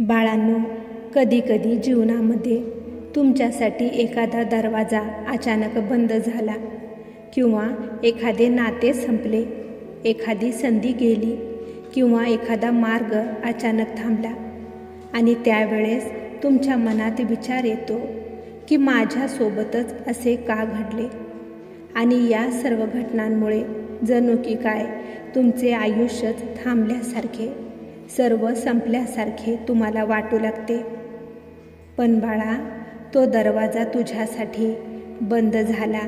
बाळांनो कधीकधी जीवनामध्ये तुमच्यासाठी एखादा दरवाजा अचानक बंद झाला किंवा एखादे नाते संपले एखादी संधी गेली किंवा एखादा मार्ग अचानक थांबला आणि त्यावेळेस तुमच्या मनात विचार येतो की माझ्यासोबतच असे का घडले? आणि या सर्व घटनांमुळे जणू की काय तुमचे आयुष्यच थांबल्यासारखे सर्व संपल्यासारखे तुम्हाला वाटू लागते. पण बाळा तो दरवाजा तुझ्यासाठी बंद झाला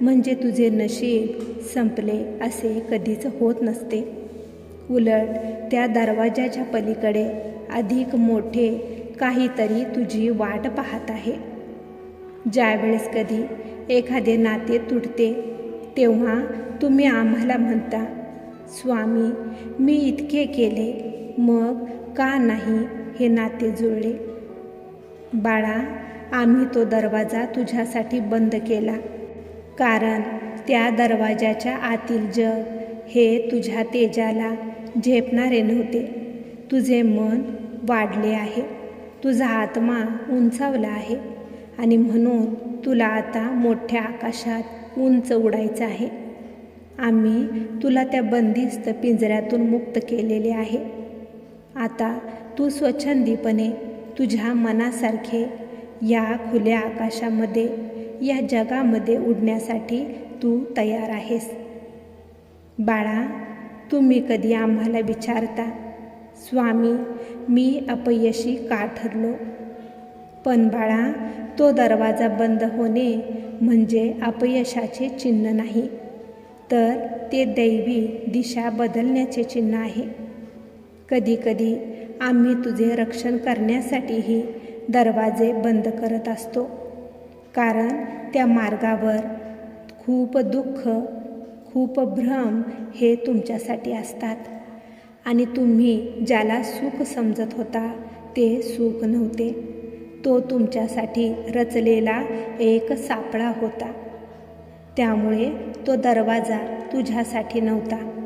म्हणजे तुझे नशीब संपले असे कधीच होत नसते. उलट त्या दरवाजाच्या पलीकडे अधिक मोठे काहीतरी तुझी वाट पाहत आहे. ज्यावेळेस कधी एखादे नाते तुटते तेव्हा तुम्ही आम्हाला म्हणता स्वामी मी इतके केले मग का नाही हे नाते जुळले? बाळा आम्ही तो दरवाजा तुझ्यासाठी बंद केला. कारण त्या दरवाजाच्या आतील जग हे तुझ्या तेजाला झेपणारे नव्हते. तुझे मन वाढले आहे. तुझा आत्मा उंचावला आहे. आणि म्हणून तुला आता मोठ्या आकाशात उंच उडायचं आहे. आम्ही तुला त्या बंदिस्त पिंजऱ्यातून मुक्त केलेले आहे. आता तू स्वच्छंदीपणे तुझ्या मनासारखे या खुल्या आकाशामध्ये या जगामध्ये उडण्यासाठी तू तयार आहेस. बाळा तुम्ही कधी आम्हाला विचारता स्वामी मी अपयशी का ठरलो? पण बाळा तो दरवाजा बंद होणे म्हणजे अपयशाचे चिन्ह नाही तर ते दैवी दिशा बदलण्याचे चिन्ह आहे. कधीकधी आम्ही तुझे रक्षण करण्यासाठीही दरवाजे बंद करत असतो. कारण त्या मार्गावर खूप दुःख खूप भ्रम हे तुमच्यासाठी असतात. आणि तुम्ही ज्याला सुख समजत होता ते सुख नव्हते. तो तुमच्यासाठी रचलेला एक सापळा होता. त्यामुळे तो दरवाजा तुझ्यासाठी नव्हता.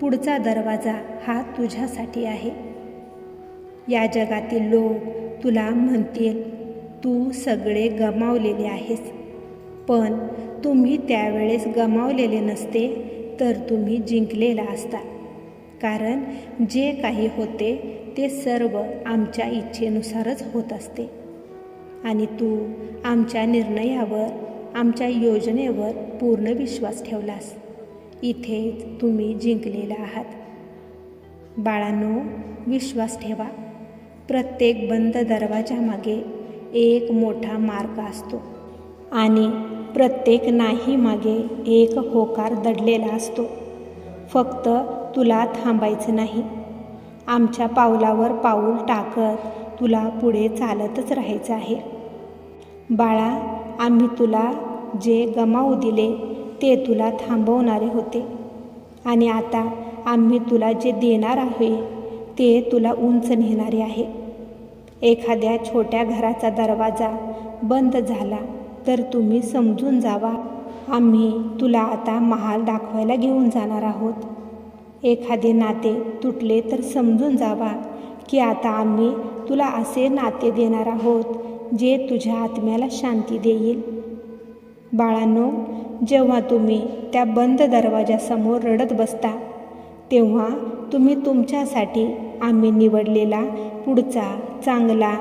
पुढचा दरवाजा हा तुझ्यासाठी आहे. या जगातील लोक तुला म्हणतील तू सगळे गमावलेले आहेस. पण तुम्ही त्यावेळेस गमावलेले नसते तर तुम्ही जिंकलेला असता. कारण जे काही होते ते सर्व आमच्या इच्छेनुसारच होत असते. आणि तू आमच्या निर्णयावर आमच्या योजनेवर पूर्ण विश्वास ठेवलास. इथेच तुम्ही जिंकलेला आहात. बाळांनो विश्वास ठेवा. प्रत्येक बंद दरवाजा मागे एक मोठा मार्ग असतो आणि प्रत्येक नाही मागे एक होकार दडलेला असतो. फक्त तुला थांबायचं नाही. आमच्या पावलावर पाऊल टाकत तुला पुढे चालतच राहायचं आहे. बाळा आम्ही तुला जे गमावू दिले ते तुला थांबवणारे होते. आणि आता आम्ही तुला जे देणार आहे ते तुला उंच नेणारे आहे. एखाद्या छोट्या घराचा दरवाजा बंद झाला तर तुम्ही समजून जावा आम्ही तुला आता महाल दाखवायला घेऊन जाणार आहोत. एखादे नाते तुटले तर समजून जावा की आता आम्ही तुला असे नाते देणार आहोत जे तुझ्या आत्म्याला शांती देईल. बाळांनो जेव्हा तुम्ही त्या बंद दरवाजासमोर रडत बसता तेव्हा तुम्ही तुमच्यासाठी आम्ही निवडलेला पुढचा चांगला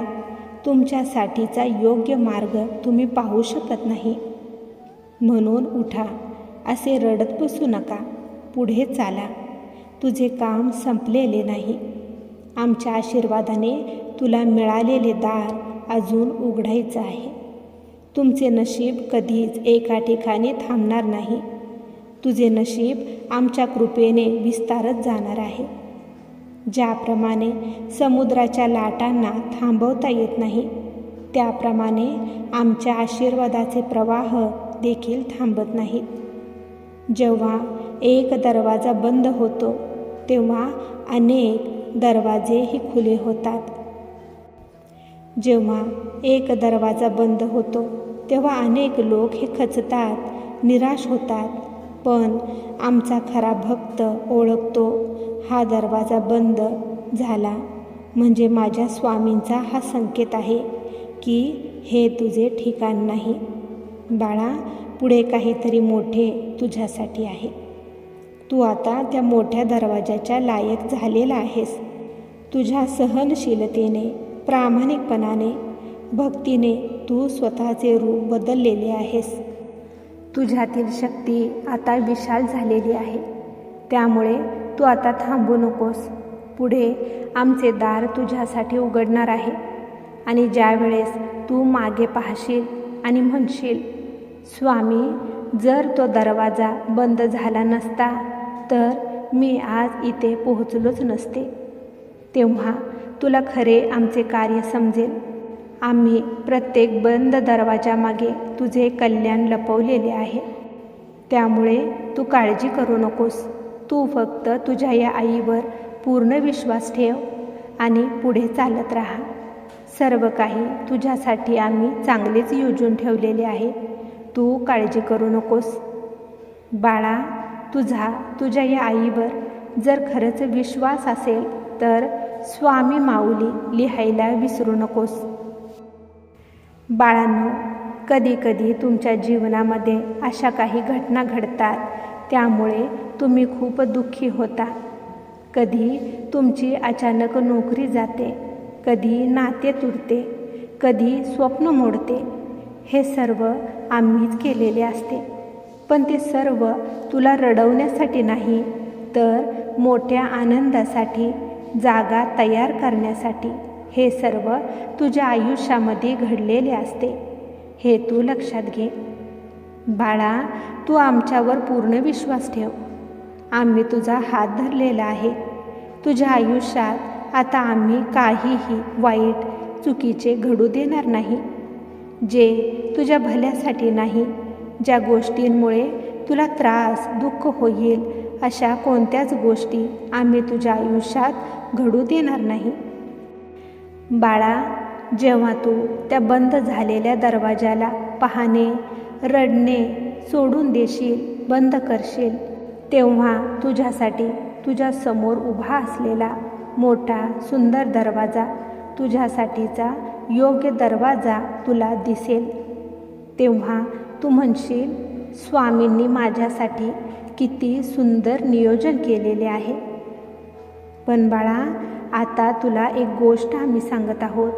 तुमच्यासाठीचा योग्य मार्ग तुम्ही पाहू शकत नाही. म्हणून उठा असे रडत बसू नका पुढे चाला. तुझे काम संपलेले नाही. आमच्या आशीर्वादाने तुला मिळालेले दार अजून उघडायचं आहे. तुमचे नशीब कधीच एका ठिकाणी थांबणार नाही. तुझे नशीब आमच्या कृपेने विस्तारत जाणार आहे. ज्याप्रमाणे समुद्राच्या लाटांना थांबवता येत नाही त्याप्रमाणे आमच्या आशीर्वादाचे प्रवाह देखील थांबत नाहीत जेव्हा एक दरवाजा बंद होतो तेव्हा अनेक दरवाजेही खुले होतात. जेव्हा एक दरवाजा बंद होतो तेव्हा अनेक लोक हे खचतात निराश होतात. पण आमचा खरा भक्त ओळखतो हा दरवाजा बंद झाला. म्हणजे माझ्या स्वामींचा हा संकेत आहे की हे तुझे ठिकाण नाही. बाळा पुढे काहीतरी मोठे तुझ्यासाठी आहे. तू आता त्या मोठ्या दरवाजाच्या लायक झालेला आहेस. तुझ्या सहनशीलतेने प्रामाणिकपणाने भक्तीने तू स्वतःचे रूप बदललेले आहेस. तुझ्यातील शक्ती आता विशाल झालेली आहे. त्यामुळे तू आता थांबू नकोस. पुढे आमचे दार तुझ्यासाठी उघडणार आहे. आणि ज्यावेळेस तू मागे पाहशील आणि म्हणशील स्वामी जर तो दरवाजा बंद झाला नसता तर मी आज इथे पोहोचलोच नसते. तेव्हा तुला खरे आमचे कार्य समजेल. आम्ही प्रत्येक बंद दरवाजामागे तुझे कल्याण लपवलेले आहे. त्यामुळे तू काळजी करू नकोस. तू फक्त तुझ्या या आईवर पूर्ण विश्वास ठेव आणि पुढे चालत राहा. सर्व काही तुझ्यासाठी आम्ही चांगलेच योजून ठेवलेले आहे. तू काळजी करू नकोस. बाळा तुझा तुझ्या या आईवर जर खरंच विश्वास असेल तर स्वामी माऊली लिहायला विसरू नकोस. बाळांनो कधीकधी तुमच्या जीवनामध्ये अशा काही घटना घडतात त्यामुळे तुम्ही खूप दुःखी होता. कधी तुमची अचानक नोकरी जाते कधी नाते तुटते कधी स्वप्न मोडते. हे सर्व आम्हीच केलेले असते. पण ते सर्व तुला रडवण्यासाठी नाही तर मोठ्या आनंदासाठी जागा तयार करण्यासाठी हे सर्व तुझ्या आयुष्यामध्ये घडलेले असते. हे तू लक्षात घे. बाळा तू आमच्यावर पूर्ण विश्वास ठेव. आम्ही तुझा हात धरलेला आहे. तुझ्या आयुष्यात आता आम्ही काहीही वाईट चुकीचे घडू देणार नाही. जे तुझ्या भल्यासाठी नाही ज्या गोष्टींमुळे तुला त्रास दुःख होईल अशा कोणत्याच गोष्टी आम्ही तुझ्या आयुष्यात घडू देणार नाही. बाळा जेव्हा तू त्या बंद झालेल्या दरवाजाला पाहणे रडणे सोडून देशील बंद करशील तेव्हा तुझ्यासाठी तुझ्यासमोर उभा असलेला मोठा सुंदर दरवाजा तुझ्यासाठीचा योग्य दरवाजा तुला दिसेल. तेव्हा तू म्हणशील स्वामींनी माझ्यासाठी किती सुंदर नियोजन केलेले आहे. पण बाळा आता तुला एक गोष्ट आम्ही सांगत आहोत.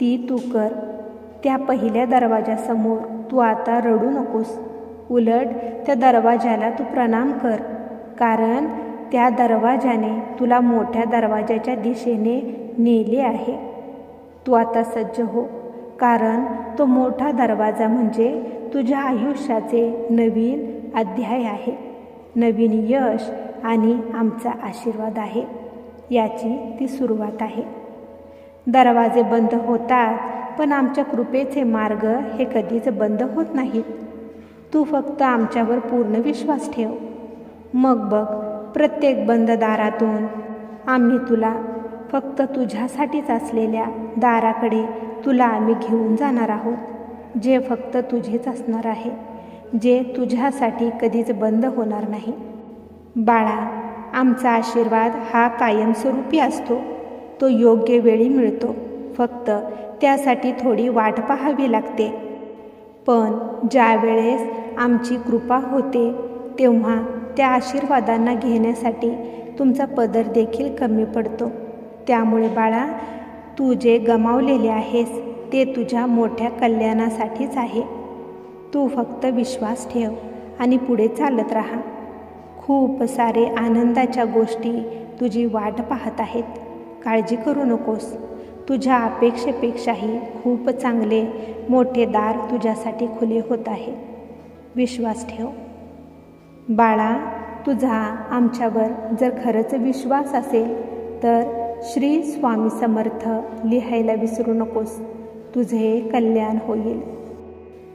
ती तू कर. त्या पहिल्या दरवाजासमोर तू आता रडू नकोस. उलट त्या दरवाजाला तू प्रणाम कर. कारण त्या दरवाजाने तुला मोठ्या दरवाजाच्या दिशेने नेले आहे. तू आता सज्ज हो. कारण तो मोठा दरवाजा म्हणजे तुझ्या आयुष्याचे नवीन अध्याय आहे. नवीन यश आणि आमचा आशीर्वाद आहे. याची ती सुरुवात आहे. दरवाजे बंद होतात पण आमच्या कृपेचे मार्ग हे कधीच बंद होत नाहीत. तू फक्त आमच्यावर पूर्ण विश्वास ठेव. मग बघ प्रत्येक बंद दारातून आम्ही तुला फक्त तुझ्यासाठीच असलेल्या दाराकडे तुला आम्ही घेऊन जाणार आहोत जे फक्त तुझेच असणार आहे. जे तुझ्यासाठी कधीच बंद होणार नाही. बाळा आमचा आशीर्वाद हा कायमस्वरूपी असतो. तो योग्य वेळी मिळतो. फक्त त्यासाठी थोडी वाट पाहावी लागते. पण ज्या वेळेस आमची कृपा होते तेव्हा त्या आशीर्वादांना घेण्यासाठी तुमचा पदर देखील कमी पडतो. त्यामुळे बाळा तू जे गमावलेले आहेस ते तुझ्या मोठ्या कल्याणासाठीच आहे. तू फक्त विश्वास ठेव आणि पुढे चालत राहा. खूप सारे आनंदाच्या गोष्टी तुझी वाट पाहत आहेत. काळजी करू नकोस. तुझ्या अपेक्षेपेक्षाही खूप चांगले मोठे दार तुझ्यासाठी खुले होत आहे. विश्वास ठेव. बाळा तुझा आमच्यावर जर खरंच विश्वास असेल तर श्री स्वामी समर्थ लिहायला विसरू नकोस. तुझे कल्याण होईल.